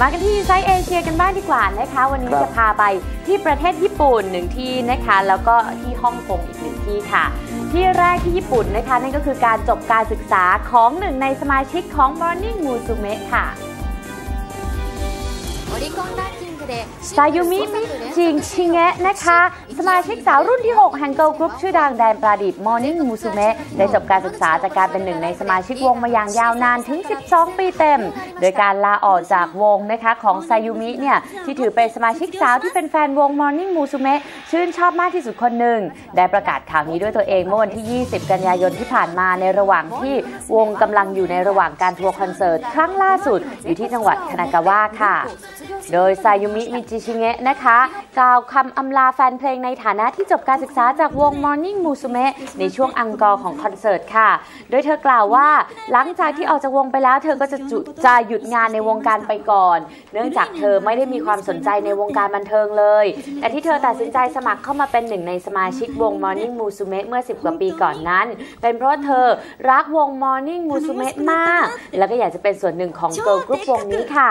มากันที่ไซต์เอเชียกันบ้างดีกว่านะคะ วันนี้จะพาไปที่ประเทศญี่ปุ่นหนึ่งที่นะคะ แล้วก็ที่ฮ่องกงอีกหนึ่งที่ค่ะ ที่แรกที่ญี่ปุ่นนะคะนั่นก็คือการจบการศึกษาของหนึ่งในสมาชิกของ Morning Musume ค่ะโอริคอนรัก ซายุมิมิจิงชิเงะนะคะ สมาชิกสาวรุ่นที่ 6 แห่งเกิลกรุ๊ปชื่อดังแดนปราดิษฐ์ Morning Musume ได้จบการศึกษาจากการเป็นหนึ่งในสมาชิกวงมาอย่างยาวนานถึง 12 ปีเต็ม โดยการลาออกจากวงนะคะของซายุมิเนี่ย ที่ถือเป็นสมาชิกสาวที่เป็นแฟนวง Morning Musume ชื่นชอบมากที่สุดคนหนึ่ง ได้ประกาศข่าวนี้ด้วยตัวเองเมื่อวันที่ 20 กันยายนที่ผ่านมาในระหว่างที่วงกำลังอยู่ในระหว่างการทัวร์คอนเสิร์ตครั้งล่าสุดอยู่ที่จังหวัดคานากาวะค่ะ โดยไซยุมิมิจิชิเงะนะคะ กล่าวคำอำลาแฟนเพลงในฐานะที่จบการศึกษาจากวง Morning Musume ในช่วงอังกอร์ของคอนเสิร์ตค่ะ โดยเธอกล่าวว่าหลังจากที่ออกจากวงไปแล้ว เธอก็จะจุจะหยุดงานในวงการไปก่อน เนื่องจากเธอไม่ได้มีความสนใจในวงการบันเทิงเลย แต่ที่เธอตัดสินใจสมัครเข้ามาเป็นหนึ่งในสมาชิกวง Morning Musume เมื่อ 10 กว่าปีก่อนนั้น เป็นเพราะเธอรักวง Morning Musume มาก แล้วก็อยากจะเป็นส่วนหนึ่งของเกิร์ลกรุ๊ปวงนี้ค่ะ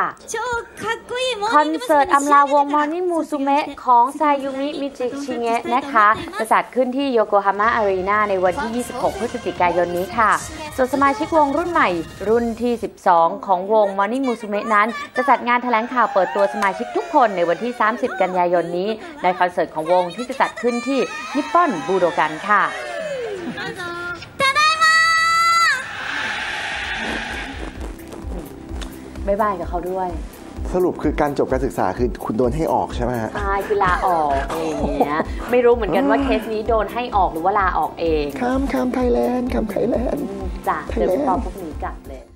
คอนเสิร์ตอำลาวงมอร์นิ่งมูซูเมะของซายุมิมิจิชิเงะนะคะจะจัดขึ้นที่โยโกฮาม่าอารีนาในวันที่ 26 พฤศจิกายนนี้ค่ะ ส่วนสมาชิกวงรุ่นใหม่ รุ่นที่ 12 ของวง Morning Musume นั้น จะจัดงานแถลงข่าวเปิดตัวสมาชิกทุกคนในวันที่ 30 กันยายนนี้ ในคอนเสิร์ตของวงที่จะจัดขึ้นที่นิปปอนบูโดกันค่ะบ๊ายบายกับเขาด้วย สรุปคือการจบการศึกษาคือคุณโดนให้ออกใช่ไหมฮะ ใช่คือลาออกอะไรอย่างเงี้ยไม่รู้เหมือนกันว่าเคสนี้โดนให้ออกหรือว่าลาออกเองข้ามข้ามไทยแลนด์ข้ามไทยแลนด์จ้ะเดี๋ยวตอพวกนี้กลับเลย